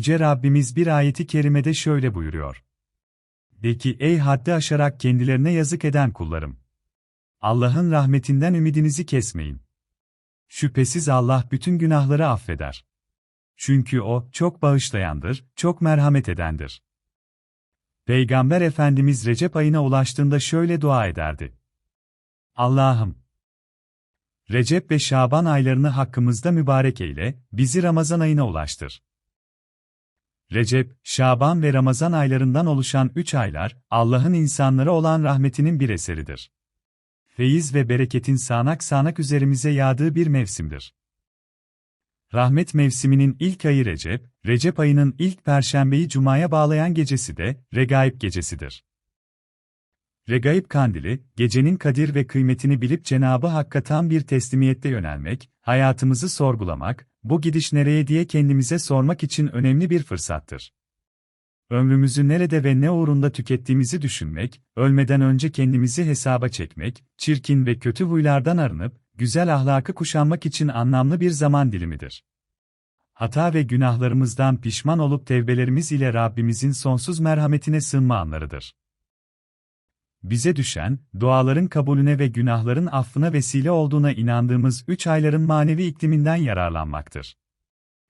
Yüce Rabbimiz bir ayeti kerimede şöyle buyuruyor. De ki ey haddi aşarak kendilerine yazık eden kullarım. Allah'ın rahmetinden ümidinizi kesmeyin. Şüphesiz Allah bütün günahları affeder. Çünkü O, çok bağışlayandır, çok merhamet edendir. Peygamber Efendimiz Recep ayına ulaştığında şöyle dua ederdi. Allah'ım! Recep ve Şaban aylarını hakkımızda mübarek eyle, bizi Ramazan ayına ulaştır. Recep, Şaban ve Ramazan aylarından oluşan üç aylar, Allah'ın insanlara olan rahmetinin bir eseridir. Feyiz ve bereketin sağanak sağanak üzerimize yağdığı bir mevsimdir. Rahmet mevsiminin ilk ayı Recep, Recep ayının ilk perşembeyi Cuma'ya bağlayan gecesi de, Regaib gecesidir. Regaib kandili, gecenin kadir ve kıymetini bilip Cenabı Hakk'a tam bir teslimiyette yönelmek, hayatımızı sorgulamak, bu gidiş nereye diye kendimize sormak için önemli bir fırsattır. Ömrümüzü nerede ve ne uğrunda tükettiğimizi düşünmek, ölmeden önce kendimizi hesaba çekmek, çirkin ve kötü huylardan arınıp, güzel ahlakı kuşanmak için anlamlı bir zaman dilimidir. Hata ve günahlarımızdan pişman olup tevbelerimiz ile Rabbimizin sonsuz merhametine sığınma anlarıdır. Bize düşen, duaların kabulüne ve günahların affına vesile olduğuna inandığımız üç ayların manevi ikliminden yararlanmaktır.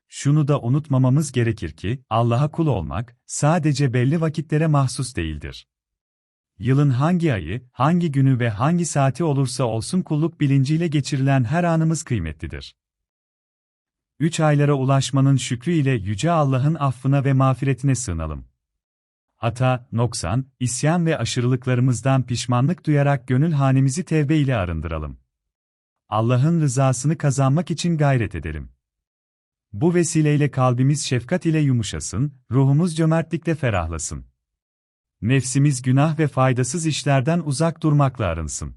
Şunu da unutmamamız gerekir ki, Allah'a kul olmak, sadece belli vakitlere mahsus değildir. Yılın hangi ayı, hangi günü ve hangi saati olursa olsun kulluk bilinciyle geçirilen her anımız kıymetlidir. Üç aylara ulaşmanın şükrü ile Yüce Allah'ın affına ve mağfiretine sığınalım. Hata, noksan, isyan ve aşırılıklarımızdan pişmanlık duyarak gönül hanemizi tevbe ile arındıralım. Allah'ın rızasını kazanmak için gayret edelim. Bu vesileyle kalbimiz şefkat ile yumuşasın, ruhumuz cömertlikle ferahlasın. Nefsimiz günah ve faydasız işlerden uzak durmakla arınsın.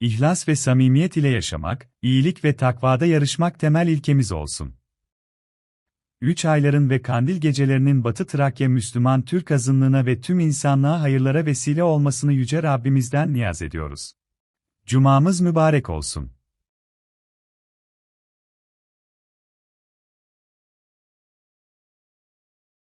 İhlas ve samimiyet ile yaşamak, iyilik ve takvada yarışmak temel ilkemiz olsun. Üç ayların ve kandil gecelerinin Batı Trakya Müslüman Türk azınlığına ve tüm insanlığa hayırlara vesile olmasını Yüce Rabbimizden niyaz ediyoruz. Cumamız mübarek olsun.